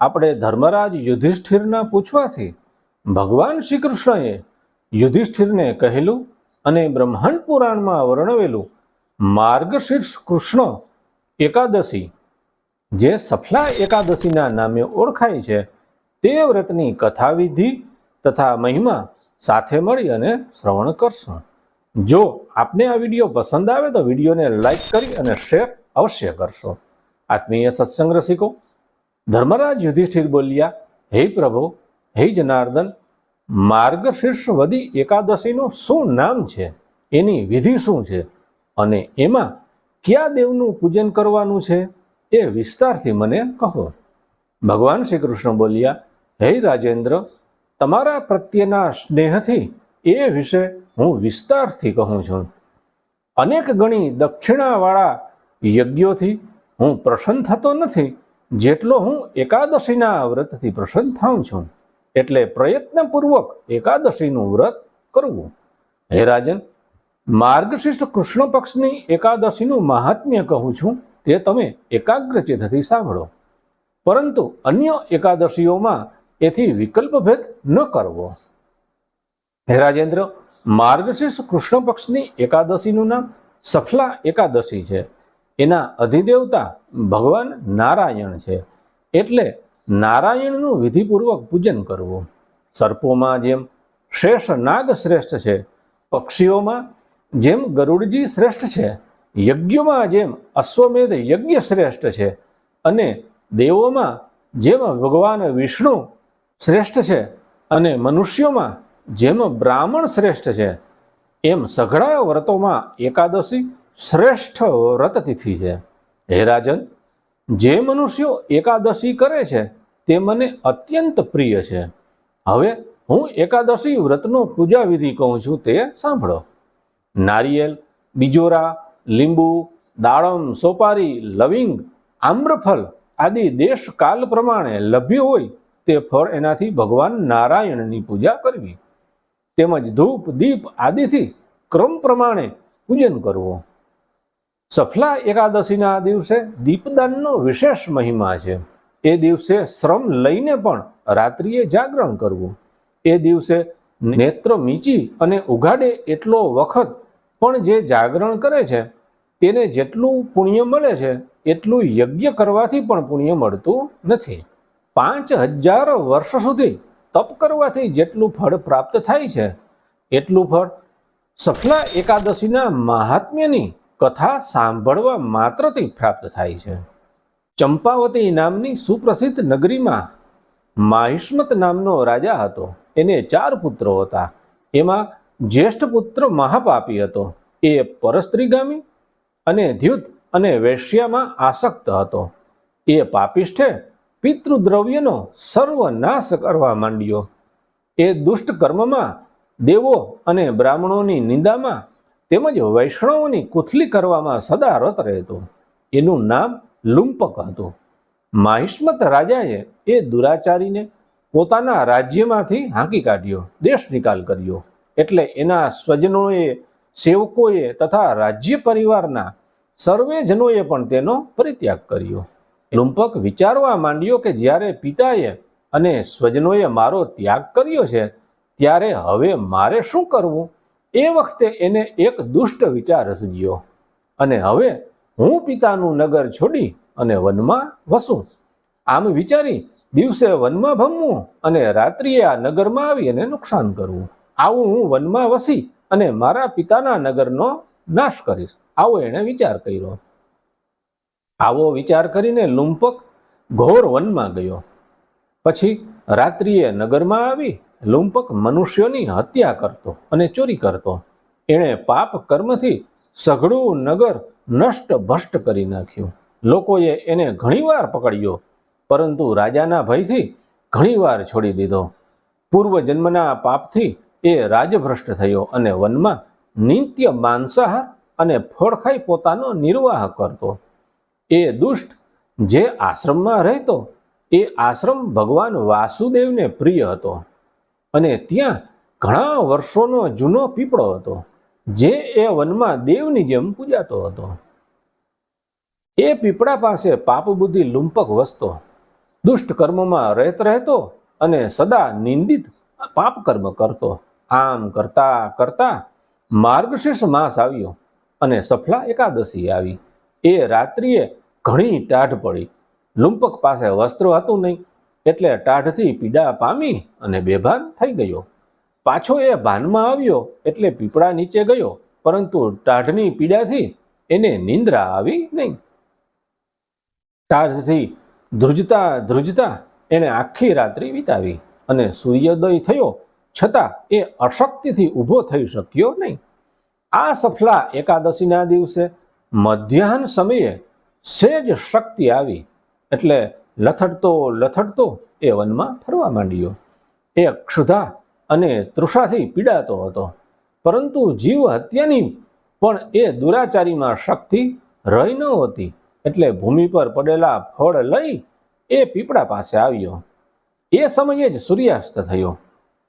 આપણે ધર્મરાજ યુધિષ્ઠિરના પૂછવાથી ભગવાન શ્રી કૃષ્ણએ યુધિષ્ઠિરને કહેલું અને બ્રહ્માંડ પુરાણમાં વર્ણવેલું માર્ગશીર્ષ કૃષ્ણ એકાદશી, જે સફલા એકાદશીના નામે ઓળખાય છે, તે વ્રતની કથાવિધિ તથા મહિમા સાથે મળી અને શ્રવણ કરશું. જો આપને આ વીડિયો પસંદ આવે તો વિડીયોને લાઈક કરી અને શેર અવશ્ય કરશો. આત્મીય સત્સંગ રસિકો ધર્મરાજ યુધિષ્ઠિર બોલ્યા, હે પ્રભુ, હે જનાર્દન માર્ગશીર્ષ વદી એકાદશીનું શું નામ છે? એની વિધિ શું છે? અને એમાં કયા દેવનું પૂજન કરવાનું છે? એ વિસ્તારથી મને કહો. ભગવાન શ્રી કૃષ્ણ બોલ્યા, હે રાજેન્દ્ર, તમારા પ્રત્યેના સ્નેહથી એ વિશે હું વિસ્તારથી કહું છું. અનેક ગણી દક્ષિણાવાળા યજ્ઞોથી હું પ્રસન્ન થતો નથી. જેટલો હું એકાદશીના વ્રતથી પ્રસન્ન થાઉં છું, એટલે પ્રયત્નપૂર્વક એકાદશીનું વ્રત કરવું. હે રાજન, માર્ગશીર્ષ કૃષ્ણ પક્ષની એકાદશીનું મહાત્મ્ય કહું છું, તે તમે એકાગ્રચિતથી સાંભળો. પરંતુ અન્ય એકાદશીઓમાં એથી વિકલ્પભેદ ન કરવો. હે રાજેન્દ્ર, માર્ગશીર્ષ કૃષ્ણ પક્ષની એકાદશીનું નામ સફલા એકાદશી છે. એના અધિદેવતા ભગવાન નારાયણ છે. એટલે નારાયણનું વિધિપૂર્વક પૂજન કરવું. સર્પોમાં જેમ શ્રેષ્ઠ નાગ શ્રેષ્ઠ છે, પક્ષીઓમાં જેમ ગરુડજી શ્રેષ્ઠ છે, યજ્ઞોમાં જેમ અશ્વમેધ યજ્ઞ શ્રેષ્ઠ છે અને દેવોમાં જેમ ભગવાન વિષ્ણુ શ્રેષ્ઠ છે અને મનુષ્યોમાં જેમ બ્રાહ્મણ શ્રેષ્ઠ છે, એમ સઘળા વ્રતોમાં એકાદશી શ્રેષ્ઠ વ્રત તિથિ છે. હે રાજન, જે મનુષ્યો એકાદશી કરે છે, તે મને અત્યંત પ્રિય છે. હવે હું એકાદશી વ્રતનો પૂજા વિધિ કહું છું તે સાંભળો. નારિયેલ, બીજોરા, લીંબુ, દાડમ, સોપારી, લવિંગ આમ્રફલ આદિ દેશ કાલ પ્રમાણે લભ્ય હોય તે ફળ એનાથી ભગવાન નારાયણની પૂજા કરવી. તેમજ ધૂપ, દીપ આદિથી ક્રમ પ્રમાણે પૂજન કરવું. સફલા એકાદશીના દિવસે દીપદાનનો વિશેષ મહિમા છે. એ દિવસે શ્રમ લઈને પણ રાત્રિએ જાગરણ કરવું. એ દિવસે નેત્ર મીચી અને ઉઘાડે એટલો વખત પણ જે જાગરણ કરે છે, તેને જેટલું પુણ્ય મળે છે, એટલું યજ્ઞ કરવાથી પણ પુણ્ય મળતું નથી. પાંચ હજાર વર્ષ સુધી તપ કરવાથી જેટલું ફળ પ્રાપ્ત થાય છે, એટલું ફળ સફલા એકાદશીના મહાત્મ્યની કથા સાંભળવા માત્રથી પ્રાપ્ત થાય છે. ચંપાવતી નામની સુપ્રસિદ્ધ નગરીમાં માહિષ્મત નામનો રાજા હતો. એને ચાર પુત્રો હતા. એમાં જ્યેષ્ઠ પુત્ર મહાપાપી હતો. એ પરસ્ત્રીગામી અને ધ્યુત અને વેશ્યામાં આસક્ત હતો. એ પાપિષ્ઠે પિતૃદ્રવ્યનો સર્વનાશ કરવા માંડ્યો. એ દુષ્ટ કર્મમાં દેવો અને બ્રાહ્મણોની નિંદામાં તેમજ વૈષ્ણવોની કુથલી કરવામાં સદા રત રહેતો. એનું નામ લુંપક હતું. માહિષ્મત રાજાએ એ દુરાચારીને પોતાના રાજ્યમાંથી હાંકી કાઢ્યો, દેશ નિકાલ કર્યો. એટલે એના સ્વજનોએ, સેવકોએ તથા રાજ્ય પરિવારના સર્વે જનોએ પણ તેનો પરિત્યાગ કર્યો. લુંપક વિચારવા માંડ્યો કે જ્યારે પિતાએ અને સ્વજનોએ મારો ત્યાગ કર્યો છે, ત્યારે હવે મારે શું કરવું? એ વખતે એને એક દુષ્ટ વિચાર સૂજ્યો અને હવે હું પિતાનું નગર છોડી અને વનમાં વસું. આમ વિચારી દિવસે વનમાં ભમવું અને રાત્રિએ આ નગરમાં આવી અને નુકસાન કરવું. આવું હું વનમાં વસી અને મારા પિતાના નગરનો નાશ કરીશ. આવો એણે વિચાર કર્યો. આવો વિચાર કરીને લુંપક ઘોર વનમાં ગયો. પછી રાત્રિએ નગરમાં આવી લુંપક મનુષ્યોની હત્યા કરતો અને ચોરી કરતો. એણે પાપ કર્મથી સઘળું નગર નષ્ટ ભષ્ટ કરી નાખ્યું. લોકોએ એને ઘણીવાર પકડ્યો, પરંતુ રાજાના ભયથી ઘણીવાર છોડી દીધો. પૂર્વ જન્મના પાપથી એ રાજભ્રષ્ટ થયો અને વનમાં નિત્ય માંસાહાર અને ફળખાઈ પોતાનો નિર્વાહ કરતો. એ દુષ્ટ જે આશ્રમમાં રહેતો, એ આશ્રમ ભગવાન વાસુદેવને પ્રિય હતો. અને ત્યાં ઘણા વર્ષોનો જૂનો પીપળો હતો, જે એ વનમાં દેવની જેમ પૂજાતો હતો. એ પીપળા પાસે પાપ બુદ્ધિ લુંપક વસતો, દુષ્ટ કર્મમાં રહેત રહેતો અને સદા નિંદિત પાપ કર્મ કરતો. આમ કરતા કરતા માર્ગશીર્ષ માસ આવ્યો અને સફલા એકાદશી આવી. એ રાત્રિએ ઘણી ટાઢ પડી. લુંપક પાસે વસ્ત્ર હતું નહીં. એટલે ટાઢથી પીડા પામી અને બેભાન થઈ ગયો. પાછો એ ભાનમાં આવ્યો એટલે પીપળા નીચે ગયો, પરંતુ ટાઢની પીડાથી એને નિંદ્રા આવી નહીં. ટાઢથી ધ્રુજતા ધ્રુજતા એણે આખી રાત્રિ વિતાવી અને સૂર્યોદય થયો, છતાં એ અશક્તિથી ઊભો થઈ શક્યો નહીં. આ સફલા એકાદશીના દિવસે મધ્યાહન સમયે સેજ શક્તિ આવી, એટલે લથડતો લથડતો એ વનમાં ફરવા માંડ્યો. એ ક્ષુધા અને તૃષાથી પીડાતો હતો. પરંતુ જીવ હત્યાની પણ એ દુરાચારીમાં શક્તિ રહી ન હતી. એટલે ભૂમિ પર પડેલા ફળ લઈ એ પીપળા પાસે આવ્યો. એ સમયે જ સૂર્યાસ્ત થયો.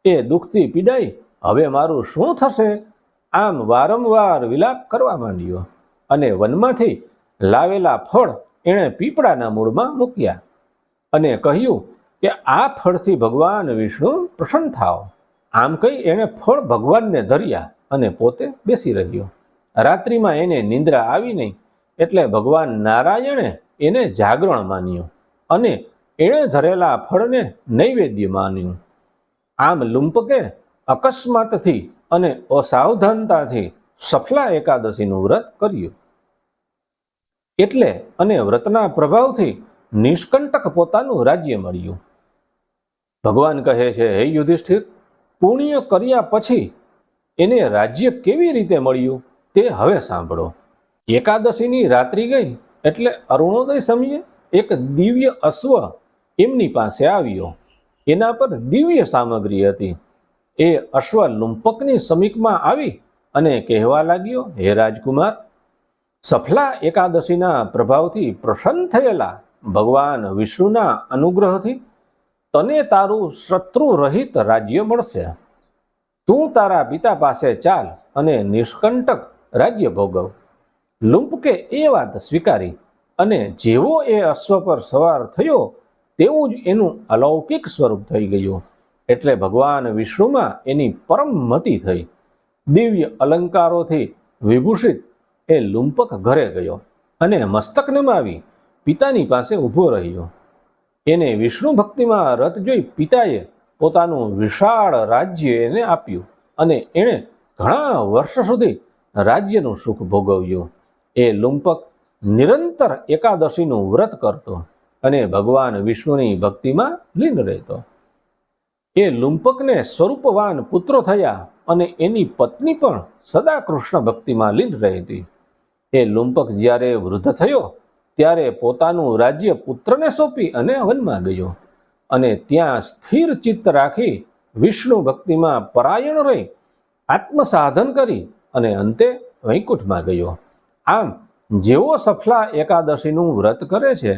એ દુઃખથી પીડાઈ, હવે મારું શું થશે? આમ વારંવાર વિલાપ કરવા માંડ્યો અને વનમાંથી લાવેલા ફળ એણે પીપળાના મૂળમાં મૂક્યા. અને કહ્યું કે આ ફળથી ભગવાન વિષ્ણુ પ્રસન્ન થાવ આમ કહી એણે ફળ ભગવાનને ધર્યા અને પોતે બેસી રહ્યો. રાત્રિમાં એને નિંદ્રા આવી નહીં એટલે ભગવાન નારાયણે એને જાગરણ માન્યું અને એણે ધરેલા ફળને નૈવેદ્ય માન્યું. આમ લુંપકે અકસ્માતથી અને અસાવધાનતાથી સફલા એકાદશીનું વ્રત કર્યું. એટલે અને વ્રતના પ્રભાવથી નિષ્કંટક પોતાનું રાજ્ય મળ્યું. ભગવાન કહે છે, હે યુધિષ્ઠિર, પુણ્ય કર્યા પછી એને રાજ્ય કેવી રીતે મળ્યું તે હવે સાંભળો. એકાદશીની રાત્રિ ગઈ એટલે અરુણોદય સમયે એક દિવ્ય અશ્વ એમની પાસે આવ્યો. એના પર દિવ્ય સામગ્રી હતી. એ અશ્વ લુંપકની સમીપમાં આવી અને કહેવા લાગ્યો, હે રાજકુમાર, સફલા એકાદશીના પ્રભાવથી પ્રસન્ન થયેલા ભગવાન વિષ્ણુના અનુગ્રહથી તને તારું શત્રુ રહિત રાજ્ય મળશે. તું તારા પિતા પાસે ચાલ અને નિષ્કંટક રાજ્ય ભોગવ. લુંપકે એ વાત સ્વીકારી અને જેવો એ અશ્વ પર સવાર થયો તેવું જ એનું અલૌકિક સ્વરૂપ થઈ ગયું. એટલે ભગવાન વિષ્ણુમાં એની પરમ મતિ થઈ. દિવ્ય અલંકારોથી વિભૂષિત એ લુંપક ઘરે ગયો અને મસ્તક નમાવી. પિતાની પાસે ઊભો રહ્યો. એને વિષ્ણુ ભક્તિમાં રત જોઈ પિતાએ પોતાનું વિશાળ રાજ્ય એને આપ્યું અને એણે ઘણા વર્ષ સુધી રાજ્યનું સુખ ભોગવ્યું. એ લુંપક નિરંતર એકાદશીનું વ્રત કરતો અને ભગવાન વિષ્ણુની ભક્તિમાં લીન રહેતો. એ લુંપકને સ્વરૂપવાન પુત્રો થયા અને એની પત્ની પણ સદા કૃષ્ણ ભક્તિમાં લીન રહેતી. એ લુંપક જ્યારે વૃદ્ધ થયો ત્યારે પોતાનું રાજ્ય પુત્રને સોંપી અને વનમાં ગયો. અને ત્યાં સ્થિર ચિત્ત રાખી વિષ્ણુ ભક્તિમાં પરાયણ રહી, આત્મસાધન કરી અને અંતે વૈકુંઠમાં ગયો. આમ જેઓ સફલા એકાદશીનું વ્રત કરે છે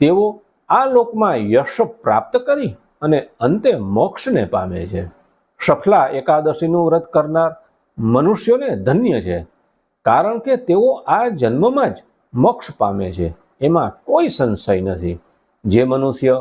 તેઓ આ લોકમાં યશ પ્રાપ્ત કરી અને અંતે મોક્ષને પામે છે. સફલા એકાદશીનું વ્રત કરનાર મનુષ્યોને ધન્ય છે, કારણ કે તેઓ આ જન્મમાં જ મોક્ષ પામે છે. એમાં કોઈ સંશય નથી. જે મનુષ્ય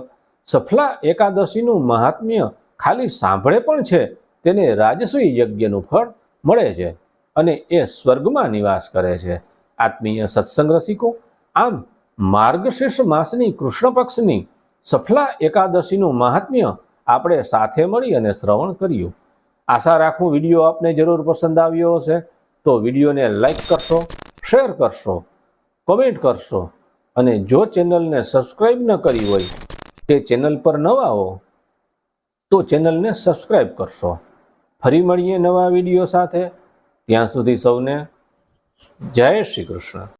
સફલા એકાદશીનું મહાત્મ્ય ખાલી સાંભળે પણ છે, તેને રાજસૂય યજ્ઞનું ફળ મળે છે અને એ સ્વર્ગમાં નિવાસ કરે છે. આત્મીય સત્સંગ રસિકો, આમ માર્ગશીર્ષ માસની કૃષ્ણ પક્ષની સફલા એકાદશીનું મહાત્મ્ય આપણે સાથે મળી અને શ્રવણ કર્યું. આશા રાખું વીડિયો આપને જરૂર પસંદ આવ્યો હશે, તો વિડીયોને લાઈક કરશો, શેર કરશો. કોમેન્ટ કરશો. અને જો ચેનલને સબસ્ક્રાઈબ ન કરી હોય, તે ચેનલ પર નવા હો, તો ચેનલને સબસ્ક્રાઈબ કરશો. ફરી મળીએ નવા વીડિયો સાથે. ત્યાં સુધી સૌને જય શ્રી કૃષ્ણ.